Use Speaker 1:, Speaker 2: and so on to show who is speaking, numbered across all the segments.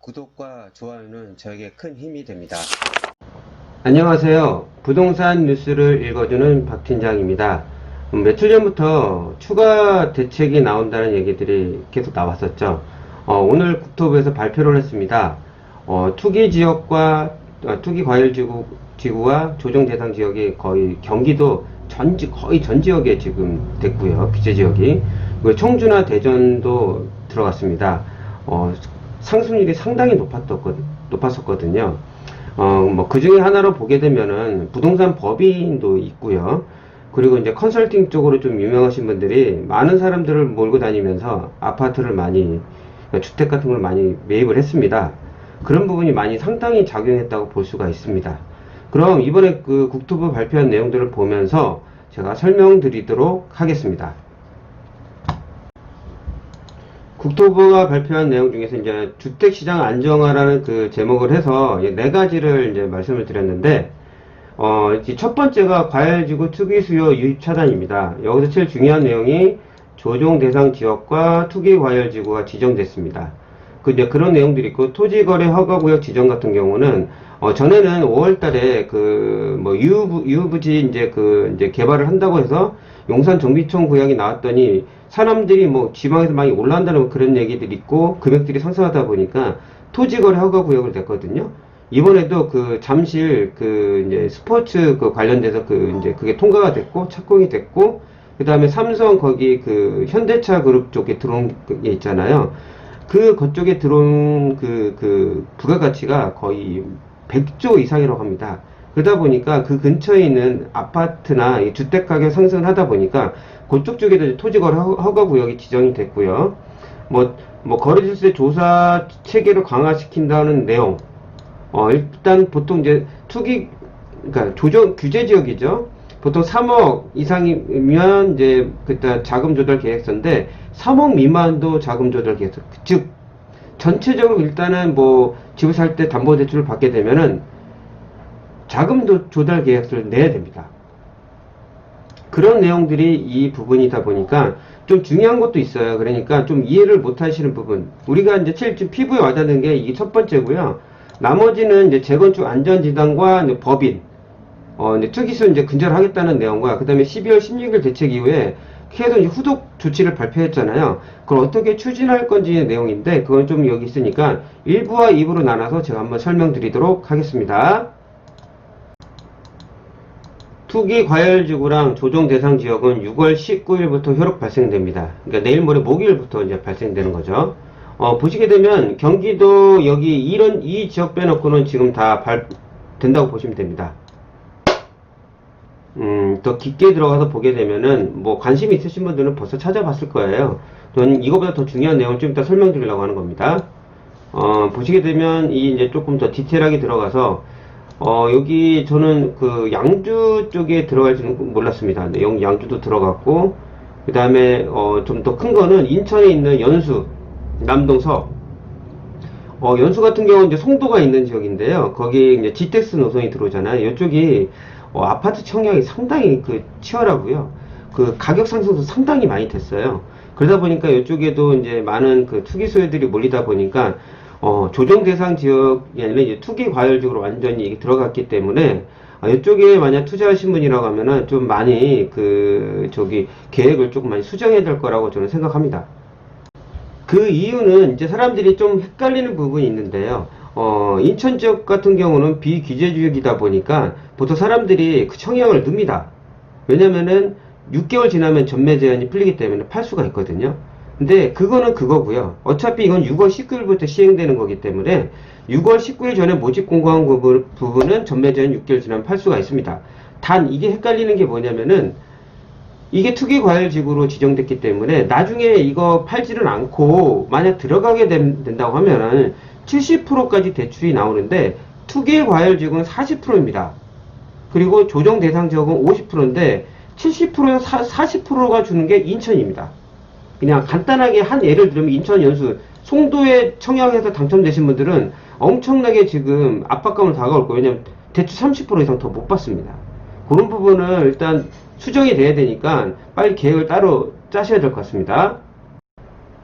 Speaker 1: 구독과 좋아요는 저에게 큰 힘이 됩니다.
Speaker 2: 안녕하세요. 부동산 뉴스를 읽어주는 박 팀장입니다. 음, 며칠 전부터 추가 대책이 나온다는 얘기들이 계속 나왔었죠. 어, 오늘 국토부에서 발표를 했습니다. 어, 투기 지역과 어, 투기 과열 지구, 지구와 조정 대상 지역이 거의 경기도 전 지- 거의 전 지역에 지금 됐고요. 규제 지역이 청주나 대전도 들어갔습니다. 어, 상승률이 상당히 높았었거든, 높았었거든 요. 어, 뭐, 그 중에 하나로 보게 되면은 부동산 법인도 있고요. 그리고 이제 컨설팅 쪽으로 좀 유명하신 분들이 많은 사람들을 몰고 다니면서 아파트를 많이, 그러니까 주택 같은 걸 많이 매입을 했습니다. 그런 부분이 많이 상당히 작용했다고 볼 수가 있습니다. 그럼 이번에 그 국토부 발표한 내용들을 보면서 제가 설명드리도록 하겠습니다. 국토부가 발표한 내용 중에서 이제 주택 시장 안정화라는 그 제목을 해서 이네 가지를 이제 말씀을 드렸는데, 어, 이첫 번째가 과열지구 투기 수요 유입 차단입니다. 여기서 제일 중요한 내용이 조정 대상 지역과 투기 과열지구가 지정됐습니다. 그 이제 그런 내용들이 있고 토지거래 허가구역 지정 같은 경우는 어, 전에는 5월달에 그뭐 유부 유부지 이제 그 이제 개발을 한다고 해서 용산 정비청 구역이 나왔더니 사람들이 뭐 지방에서 많이 올라온다는 그런 얘기들이 있고 금액들이 상승하다 보니까 토지거래 허가 구역을 됐거든요. 이번에도 그 잠실 그 이제 스포츠 그 관련돼서 그 이제 그게 통과가 됐고 착공이 됐고 그 다음에 삼성 거기 그 현대차 그룹 쪽에 들어온 게 있잖아요. 그 그쪽에 들어온 그, 그 부가가치가 거의 100조 이상이라고 합니다. 그러다 보니까 그 근처에 있는 아파트나 이 주택 가격 상승을 하다 보니까 그쪽 쪽에도 토지거래 허- 허가 구역이 지정이 됐고요. 뭐, 뭐 거래질세 조사 체계를 강화시킨다는 내용. 어, 일단 보통 이제 투기, 그러니까 조정, 규제 지역이죠. 보통 3억 이상이면 이제 그때 자금 조달 계획서인데 3억 미만도 자금 조달 계획서. 즉, 전체적으로 일단은 뭐 집을 살 때 담보대출을 받게 되면은 자금 도- 조달 계획서를 내야 됩니다. 그런 내용들이 이 부분이다 보니까 좀 중요한 것도 있어요. 그러니까 좀 이해를 못 하시는 부분. 우리가 이제 제일 좀 피부에 와닿는 게 이게 첫 번째고요. 나머지는 이제 재건축 안전진단과 이제 법인, 어, 이제 투기수 이제 근절하겠다는 내용과 그 다음에 12월 16일 대책 이후에 계속 이제 후속 조치를 발표했잖아요. 그걸 어떻게 추진할 건지 내용인데 그건 좀 여기 있으니까 1부와 2부로 나눠서 제가 한번 설명드리도록 하겠습니다. 투기 과열 지구랑 조정 대상 지역은 6월 19일부터 효력 발생됩니다. 그러니까 내일 모레 목요일부터 이제 발생되는 거죠. 어, 보시게 되면 경기도 여기 이런 이 지역 빼놓고는 지금 다 발, 된다고 보시면 됩니다. 음, 더 깊게 들어가서 보게 되면은 뭐 관심 있으신 분들은 벌써 찾아봤을 거예요. 저는 이거보다 더 중요한 내용을 좀 이따 설명드리려고 하는 겁니다. 어, 보시게 되면 이 이제 조금 더 디테일하게 들어가서 어, 여기 저는 그 양주 쪽에 들어갈지는 몰랐습니다. 네, 양- 양주도 들어갔고, 그 다음에, 어, 좀 더 큰 거는 인천에 있는 연수, 남동서. 어, 연수 같은 경우는 이제 송도가 있는 지역인데요. 거기 이제 GTX 노선이 들어오잖아요. 이쪽이, 어, 아파트 청약이 상당히 그 치열하고요. 그 가격 상승도 상당히 많이 됐어요. 그러다 보니까 이쪽에도 이제 많은 그 투기 소유들이 몰리다 보니까 어, 조정 대상 지역이 아니라 이제 투기 과열지구로 완전히 이게 들어갔기 때문에 아, 이쪽에 만약 투자하신 분이라고 하면은 좀 많이 그 저기 계획을 조금 많이 수정해야 될 거라고 저는 생각합니다. 그 이유는 이제 사람들이 좀 헷갈리는 부분이 있는데요. 어, 인천 지역 같은 경우는 비규제 지역이다 보니까 보통 사람들이 그 청약을 듭니다. 왜냐면은 6개월 지나면 전매 제한이 풀리기 때문에 팔 수가 있거든요. 근데 그거는 그거고요. 어차피 이건 6월 19일부터 시행되는 거기 때문에 6월 19일 전에 모집 공고한 부분- 부분은 전매 제한 6개월 지나면 팔 수가 있습니다. 단 이게 헷갈리는 게 뭐냐면은 이게 투기 과열지구로 지정됐기 때문에 나중에 이거 팔지는 않고 만약 들어가게 된, 된다고 하면은 70%까지 대출이 나오는데 투기 과열지구는 40%입니다. 그리고 조정 대상 지역은 50%인데 70%에 40%가 주는 게 인천입니다. 그냥 간단하게 한 예를 들면 인천 연수 송도에 청약해서 당첨되신 분들은 엄청나게 지금 압박감을 다가올 거예요. 왜냐면 대출 30% 이상 더 못 받습니다. 그런 부분을 일단 수정이 돼야 되니까 빨리 계획을 따로 짜셔야 될 것 같습니다.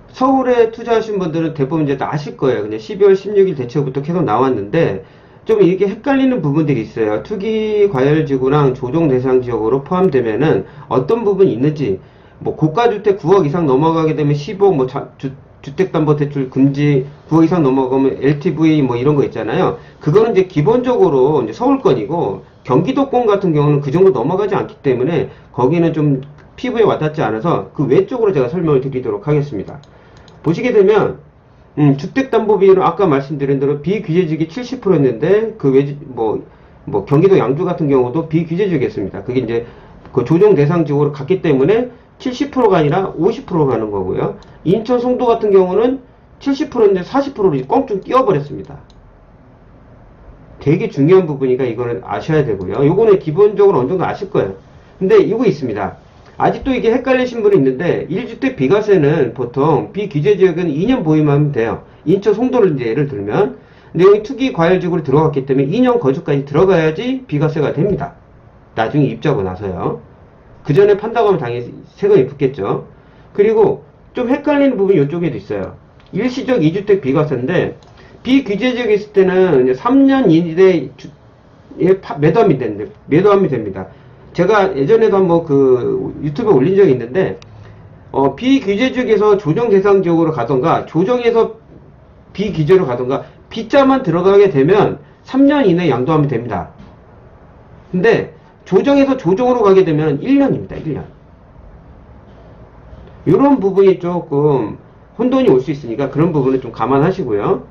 Speaker 2: 서울에 투자하신 분들은 대부분 이제 다 아실 거예요. 그냥 12월 16일 대책부터 계속 나왔는데 좀 이게 헷갈리는 부분들이 있어요. 투기 과열 지구랑 조정 대상 지역으로 포함되면은 어떤 부분이 있는지 뭐 고가 주택 9억 이상 넘어가게 되면 15억 뭐 자- 주, 주택담보대출 금지 9억 이상 넘어가면 LTV 뭐 이런 거 있잖아요. 그거는 이제 기본적으로 이제 서울권이고 경기도권 같은 경우는 그 정도 넘어가지 않기 때문에 거기는 좀 피부에 와닿지 않아서 그 외쪽으로 제가 설명을 드리도록 하겠습니다. 보시게 되면 음, 주택담보비율은 아까 말씀드린 대로 비규제지역이 70%였는데 그 외지 뭐, 뭐 경기도 양주 같은 경우도 비규제지역이었습니다. 그게 이제 그 조정 대상 지역으로 갔기 때문에 70%가 아니라 50% 가는 거고요. 인천 송도 같은 경우는 70%인데 40%로 꽁충 띄워버렸습니다. 되게 중요한 부분이니까 이거는 아셔야 되고요. 요거는 기본적으로 어느 정도 아실 거예요. 근데 이거 있습니다. 아직도 이게 헷갈리신 분이 있는데 1주택 비과세는 보통 비규제 지역은 2년 보유하면 돼요. 인천 송도를 이제 예를 들면 여기 투기 과열지구로 들어갔기 때문에 2년 거주까지 들어가야지 비과세가 됩니다. 나중에 입주하고 나서요. 그 전에 판다고 하면 당연히 세금이 붙겠죠. 그리고 좀 헷갈리는 부분이 이쪽에도 있어요. 일시적 2주택 비과세인데 비규제 지역에 있을 때는 이제 3년 이내에 주- 예, 파- 매도함이 되는데 매도함이 됩니다. 제가 예전에도 한번 그 유튜브에 올린 적이 있는데 어, 비규제 지역에서 조정 대상 지역으로 가던가 조정에서 비규제로 가던가 비자만 들어가게 되면 3년 이내 양도하면 됩니다. 근데 조정에서 조정으로 가게 되면 1년입니다. 1년. 이런 부분이 조금 혼돈이 올 수 있으니까 그런 부분은 좀 감안하시고요.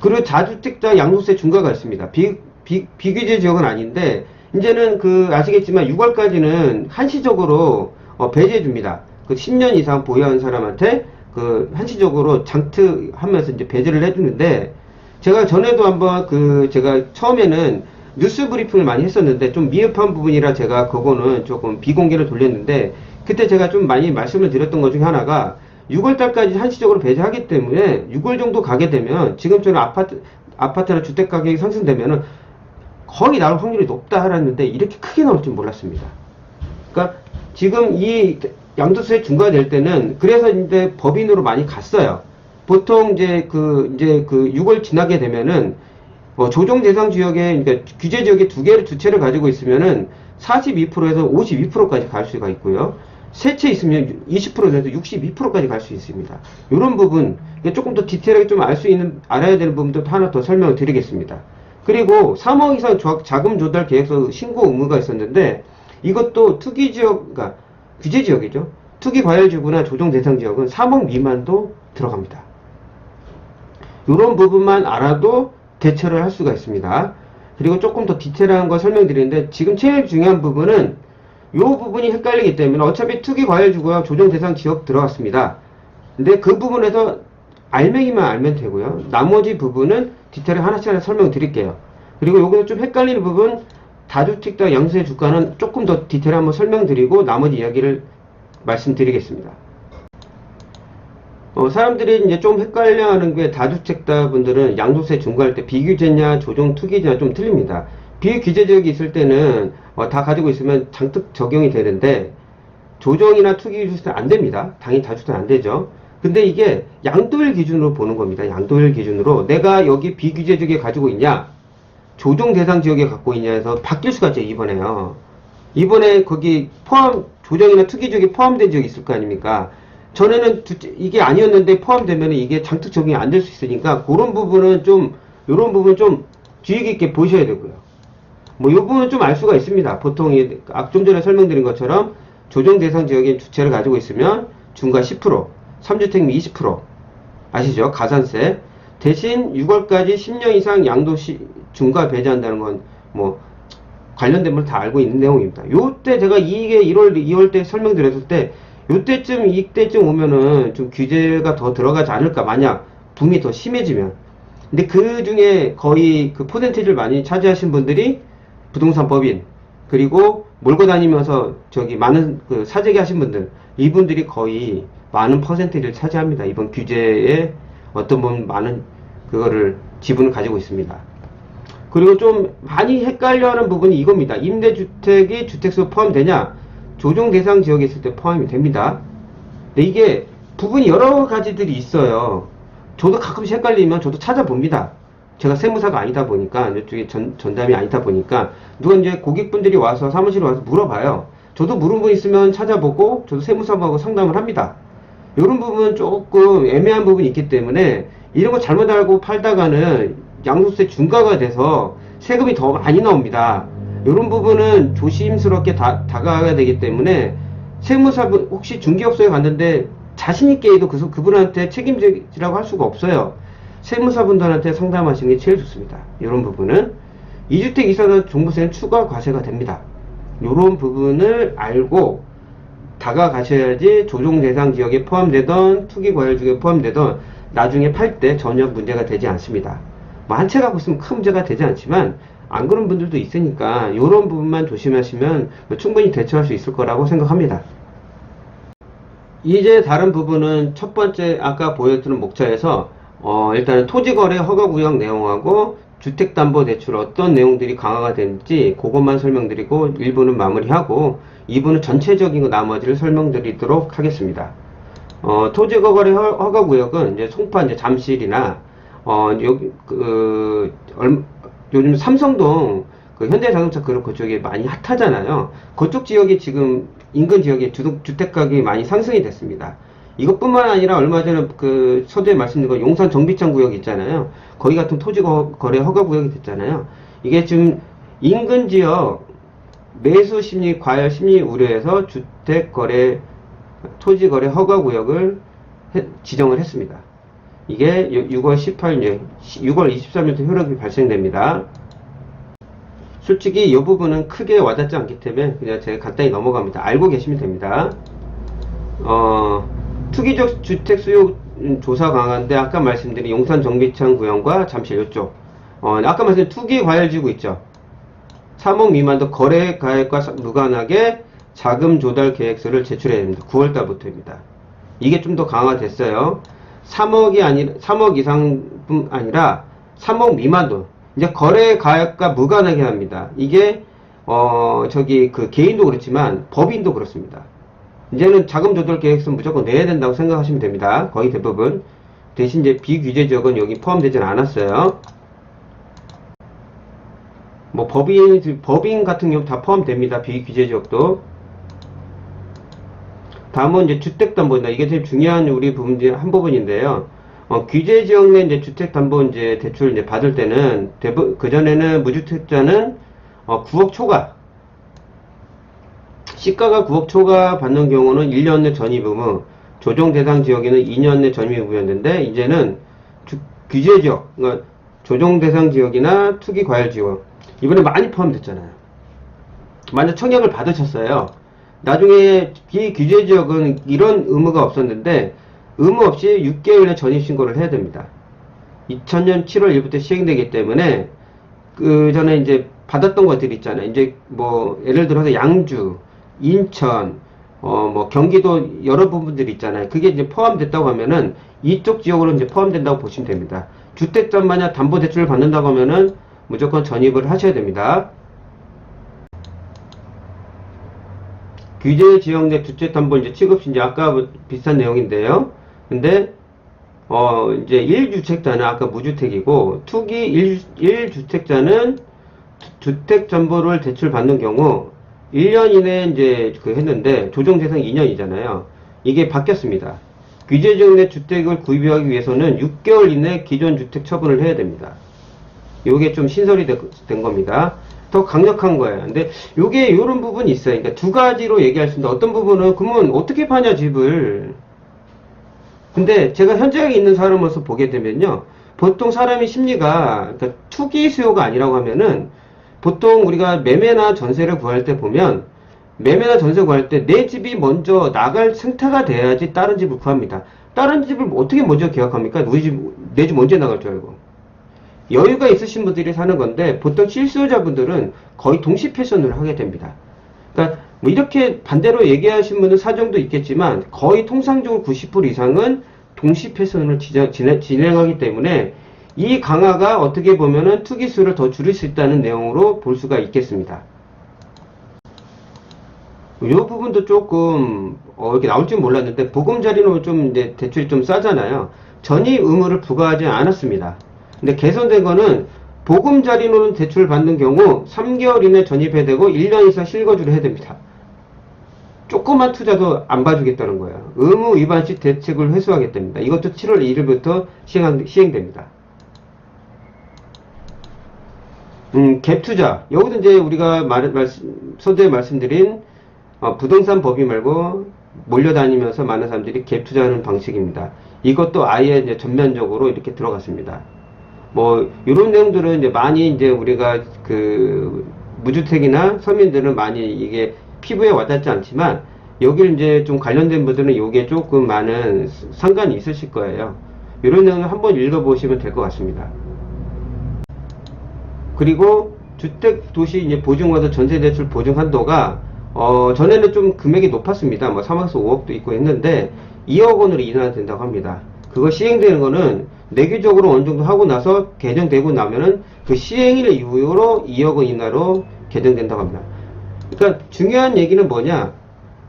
Speaker 2: 그리고 자주택자 양도세 중과가 있습니다. 비, 비, 비규제 지역은 아닌데 이제는 그 아시겠지만 6월까지는 한시적으로 어, 배제해 줍니다. 그 10년 이상 보유한 사람한테 그 한시적으로 장트하면서 이제 배제를 해주는데 제가 전에도 한번 그 제가 처음에는 뉴스 브리핑을 많이 했었는데 좀 미흡한 부분이라 제가 그거는 조금 비공개를 돌렸는데 그때 제가 좀 많이 말씀을 드렸던 것 중에 하나가 6월 달까지 한시적으로 배제하기 때문에 6월 정도 가게 되면 지금처럼 아파트 아파트나 주택 가격이 상승되면은 거의 나올 확률이 높다 하랬는데 이렇게 크게 나올 줄 몰랐습니다. 그러니까 지금 이 양도세 중과될 때는 그래서 이제 법인으로 많이 갔어요. 보통 이제 그 이제 그 6월 지나게 되면은 어, 조정 대상 지역에 그러니까 규제 지역에 두 개를 두 채를 가지고 있으면은 42%에서 52%까지 갈 수가 있고요. 세 채 있으면 20%에서 62%까지 갈 수 있습니다. 이런 부분 조금 더 디테일하게 좀 알 수 있는 알아야 되는 부분도 하나 더 설명을 드리겠습니다. 그리고 3억 이상 조- 자금 조달 계획서 신고 의무가 있었는데 이것도 투기 지역, 그러니까 규제 지역이죠. 투기 과열 지구나 조정 대상 지역은 3억 미만도 들어갑니다. 이런 부분만 알아도 대처를 할 수가 있습니다. 그리고 조금 더 디테일한 거 설명드리는데 지금 제일 중요한 부분은 이 부분이 헷갈리기 때문에 어차피 투기 과열 지구와 조정 대상 지역 들어갔습니다. 근데 그 부분에서 알맹이만 알면 되고요. 나머지 부분은 디테일 하나씩 하나 설명드릴게요. 그리고 여기서 좀 헷갈리는 부분 다주택자 양수의 주가는 조금 더 디테일 한번 설명드리고 나머지 이야기를 말씀드리겠습니다. 어, 사람들이 이제 좀 헷갈려 하는 게 다주택자 분들은 양도세 중과할 때 비규제냐 조정 투기냐 좀 틀립니다. 비규제 지역이 있을 때는 어, 다 가지고 있으면 장특 적용이 되는데 조정이나 투기 주택은 안 됩니다. 당연히 다주택 안 되죠. 근데 이게 양도일 기준으로 보는 겁니다. 양도일 기준으로 내가 여기 비규제 지역에 가지고 있냐 조정 대상 지역에 갖고 있냐 해서 바뀔 수가 있죠 이번에요. 이번에 거기 포함 조정이나 투기 지역에 포함된 지역이 있을 거 아닙니까? 전에는 두- 이게 아니었는데 포함되면 이게 장특 적용이 안 될 수 있으니까 그런 부분은 좀 이런 부분 좀 주의 깊게 보셔야 되고요. 뭐 이 부분은 좀 알 수가 있습니다. 보통 좀 전에 설명드린 것처럼 조정 대상 지역에 주체를 가지고 있으면 중과 10%, 3주택 미20% 아시죠? 가산세 대신 6월까지 10년 이상 양도시 중과 배제한다는 건 뭐 관련된 걸 다 알고 있는 내용입니다. 요때 제가 이게 1월 2월 때 설명드렸을 때 요때쯤 이때쯤 오면은 좀 규제가 더 들어가지 않을까 만약 붐이 더 심해지면 근데 그 중에 거의 그 퍼센티지를 많이 차지하신 분들이 부동산 법인 그리고 몰고 다니면서 저기 많은 그 사재기 하신 분들 이분들이 거의 많은 퍼센티지를 차지합니다. 이번 규제에 어떤 분 많은 그거를 지분을 가지고 있습니다. 그리고 좀 많이 헷갈려하는 부분이 이겁니다. 임대주택이 주택수 포함되냐? 조정 대상 지역에 있을 때 포함이 됩니다. 근데 이게 부분이 여러 가지들이 있어요. 저도 가끔씩 헷갈리면 저도 찾아봅니다. 제가 세무사가 아니다 보니까, 이쪽에 전, 전담이 아니다 보니까, 누가 이제 고객분들이 와서 사무실에 와서 물어봐요. 저도 물은 분 있으면 찾아보고, 저도 세무사하고 상담을 합니다. 이런 부분은 조금 애매한 부분이 있기 때문에, 이런 거 잘못 알고 팔다가는 양도세 중과가 돼서 세금이 더 많이 나옵니다. 이런 부분은 조심스럽게 다, 다가가야 되기 때문에, 세무사분, 혹시 중개업소에 갔는데, 자신있게 해도 그, 그분한테 책임지라고 할 수가 없어요. 세무사분들한테 상담하시는 게 제일 좋습니다. 이런 부분은. 이주택 이사는 종부세는 추가 과세가 됩니다. 이런 부분을 알고 다가가셔야지 조정 대상 지역에 포함되던 투기 과열 중에 포함되던 나중에 팔 때 전혀 문제가 되지 않습니다. 뭐 한 채 갖고 있으면 큰 문제가 되지 않지만 안 그런 분들도 있으니까 이런 부분만 조심하시면 충분히 대처할 수 있을 거라고 생각합니다. 이제 다른 부분은 첫 번째 아까 보여드린 목차에서 어, 일단은 토지거래 허가구역 내용하고 주택담보대출 어떤 내용들이 강화가 되는지 그것만 설명드리고 1부는 마무리하고 2부는 전체적인 거 나머지를 설명드리도록 하겠습니다. 어, 토지거래 허- 허가구역은 이제 송파 이제 잠실이나 어, 여기 그 얼- 요즘 삼성동 그 현대자동차 그룹 그쪽에 많이 핫하잖아요. 그쪽 지역이 지금 인근 지역에 주, 주택 가격이 많이 상승이 됐습니다. 이것뿐만 아니라 얼마 전에 그 서두에 말씀드린 거 용산 정비창 구역 있잖아요. 거기 같은 토지 거- 거래 허가 구역이 됐잖아요. 이게 지금 인근 지역 매수 심리 과열 심리 우려해서 주택 거래 토지 거래 허가 구역을 해- 지정을 했습니다. 이게 6월 18일, 6월 23일부터 효력이 발생됩니다. 솔직히 이 부분은 크게 와닿지 않기 때문에 그냥 제가 간단히 넘어갑니다. 알고 계시면 됩니다. 어, 투기적 주택 수요 조사 강화인데 아까 말씀드린 용산 정비창 구역과 잠실 이쪽. 어, 아까 말씀드린 투기 과열지구 있죠. 3억 미만도 거래 가액과 사- 무관하게 자금 조달 계획서를 제출해야 됩니다. 9월 달부터입니다. 이게 좀 더 강화됐어요. 3억이 아니 3억 이상뿐 아니라 3억 미만도 이제 거래 가액과 무관하게 합니다. 이게 어 저기 그 개인도 그렇지만 법인도 그렇습니다. 이제는 자금 조달 계획서 무조건 내야 된다고 생각하시면 됩니다. 거의 대부분. 대신 이제 비규제 지역은 여기 포함되진 않았어요. 뭐 법인 법인 같은 경우 다 포함됩니다. 비규제 지역도. 다음은 이제 주택담보입니다. 이게 제일 중요한 우리 부분 중에 한 부분인데요. 어, 규제 지역 내 이제 주택담보 이제 대출 이제 받을 때는 대부 그 전에는 무주택자는 어, 9억 초과 시가가 9억 초과 받는 경우는 1년 내 전입 의무, 조정 대상 지역에는 2년 내 전입 의무였는데 이제는 주- 규제 지역, 그러니까 조정 대상 지역이나 투기 과열 지역 이번에 많이 포함됐잖아요. 만약 청약을 받으셨어요. 나중에 비규제 지역은 이런 의무가 없었는데 의무 없이 6개월의 전입 신고를 해야 됩니다. 2000년 7월 1일부터 시행되기 때문에 그 전에 이제 받았던 것들 있잖아요. 이제 뭐 예를 들어서 양주, 인천, 어 뭐 경기도 여러 부분들이 있잖아요. 그게 이제 포함됐다고 하면은 이쪽 지역으로 이제 포함된다고 보시면 됩니다. 주택자 만약 담보 대출을 받는다고 하면은 무조건 전입을 하셔야 됩니다. 규제 지역 내 주택 담보 이제 취급시 이제 아까 비슷한 내용인데요. 근데 어 이제 1주택자는 아까 무주택이고 투기 1, 주택자는 주택 정보를 대출 받는 경우 1년 이내에 이제 그 했는데 조정 대상 2년이잖아요. 이게 바뀌었습니다. 규제 지역 내 주택을 구입하기 위해서는 6개월 이내 기존 주택 처분을 해야 됩니다. 요게 좀 신설이 되- 된 겁니다. 더 강력한 거예요. 근데 요게 요런 부분이 있어요. 그러니까 두 가지로 얘기할 수 있는데 어떤 부분은 그러면 어떻게 파냐 집을. 근데 제가 현장에 있는 사람으로서 보게 되면요. 보통 사람의 심리가 그러니까 투기 수요가 아니라고 하면은 보통 우리가 매매나 전세를 구할 때 보면 매매나 전세 구할 때 내 집이 먼저 나갈 상태가 돼야지 다른 집을 구합니다. 다른 집을 어떻게 먼저 계약합니까? 우리 집, 내 집 언제 나갈 줄 알고. 여유가 있으신 분들이 사는 건데 보통 실수요자분들은 거의 동시 패션을 하게 됩니다. 그러니까 뭐 이렇게 반대로 얘기하신 분은 사정도 있겠지만 거의 통상적으로 90% 이상은 동시 패션을 지정- 진행- 진행 하기 때문에 이 강화가 어떻게 보면은 투기 수를 더 줄일 수 있다는 내용으로 볼 수가 있겠습니다. 이 부분도 조금 어, 이렇게 나올 줄 몰랐는데 보금자리는 좀 이제 대출이 좀 싸잖아요. 전입 의무를 부과하지 않았습니다. 근데 개선된 거는 보금자리로는 대출을 받는 경우 3개월 이내 전입해야 되고 1년 이상 실거주를 해야 됩니다. 조그만 투자도 안 봐주겠다는 거예요. 의무 위반 시 대책을 회수하겠답니다. 이것도 7월 1일부터 시행, 시행됩니다. 음, 갭 투자. 여기도 이제 우리가 말, 말씀, 서두에 말씀드린 어, 부동산 법이 말고 몰려다니면서 많은 사람들이 갭 투자하는 방식입니다. 이것도 아예 이제 전면적으로 이렇게 들어갔습니다. 뭐 이런 내용들은 이제 많이 이제 우리가 그 무주택이나 서민들은 많이 이게 피부에 와닿지 않지만 여기를 이제 좀 관련된 분들은 이게 조금 많은 상관이 있으실 거예요. 이런 내용을 한번 읽어보시면 될 것 같습니다. 그리고 주택 도시 이제 보증과도 전세 대출 보증 한도가 어 전에는 좀 금액이 높았습니다. 뭐 3억에서 5억도 있고 했는데 2억 원으로 인하된다고 합니다. 그거 시행되는 거는 내규적으로 어느 정도 하고 나서 개정되고 나면은 그 시행일 이후로 2억 원 이하로 개정된다고 합니다. 그러니까 중요한 얘기는 뭐냐?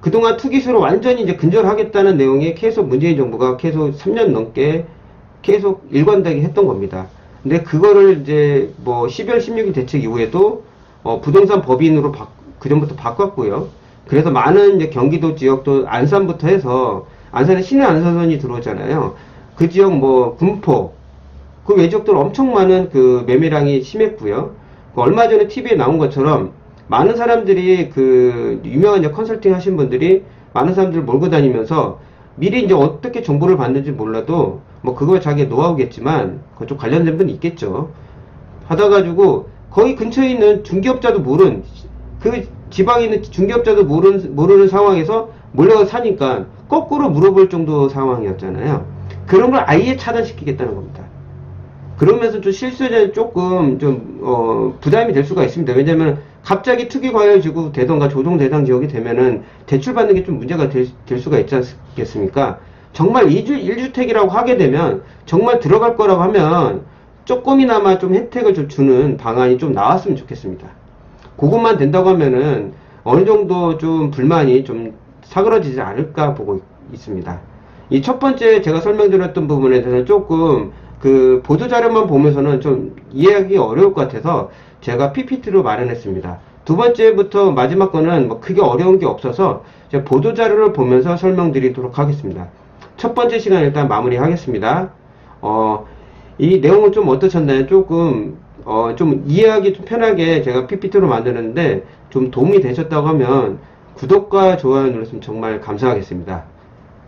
Speaker 2: 그동안 투기수로 완전히 이제 근절하겠다는 내용에 계속 문재인 정부가 계속 3년 넘게 계속 일관되게 했던 겁니다. 근데 그거를 이제 뭐 12월 16일 대책 이후에도 어 부동산 법인으로 바, 그전부터 바꿨고요. 그래서 많은 이제 경기도 지역도 안산부터 해서 안산에 신의 안산선이 들어오잖아요. 그 지역 뭐 군포 그 외적들 엄청 많은 그 매매량이 심했고요. 그 얼마 전에 TV에 나온 것처럼 많은 사람들이 그 유명한 컨설팅 하신 분들이 많은 사람들을 몰고 다니면서 미리 이제 어떻게 정보를 받는지 몰라도 뭐 그거 자기 노하우겠지만 좀 관련된 분이 있겠죠. 받아가지고 거의 근처에 있는 중개업자도 모른 그 지방에 있는 중개업자도 모르는, 모르는 상황에서 몰려가 사니까 거꾸로 물어볼 정도 상황이었잖아요. 그런 걸 아예 차단시키겠다는 겁니다. 그러면서 좀 실수에 조금 좀, 어, 부담이 될 수가 있습니다. 왜냐면 갑자기 투기 과열지구 되던가 조동 대상 지역이 되면은 대출 받는 게 좀 문제가 될, 될 수가 있지 않겠습니까? 정말 2주, 1주택이라고 하게 되면 정말 들어갈 거라고 하면 조금이나마 좀 혜택을 좀 주는 방안이 좀 나왔으면 좋겠습니다. 그것만 된다고 하면은 어느 정도 좀 불만이 좀 사그러지지 않을까 보고 있- 있습니다. 이 첫 번째 제가 설명드렸던 부분에 대해서 조금 그 보도 자료만 보면서는 좀 이해하기 어려울 것 같아서 제가 PPT로 마련했습니다. 두 번째부터 마지막 거는 뭐 크게 어려운 게 없어서 제가 보도 자료를 보면서 설명드리도록 하겠습니다. 첫 번째 시간 일단 마무리하겠습니다. 어, 이 내용은 좀 어떠셨나요? 조금 어, 좀 이해하기 좀 편하게 제가 PPT로 만드는데 좀 도움이 되셨다고 하면 구독과 좋아요 눌렀으면 정말 감사하겠습니다.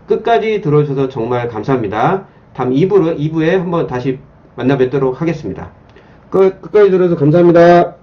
Speaker 2: 끝까지 들어주셔서 정말 감사합니다. 다음 2부로, 2부에 한번 다시 만나 뵙도록 하겠습니다. 끝, 끝까지 들어서 감사합니다.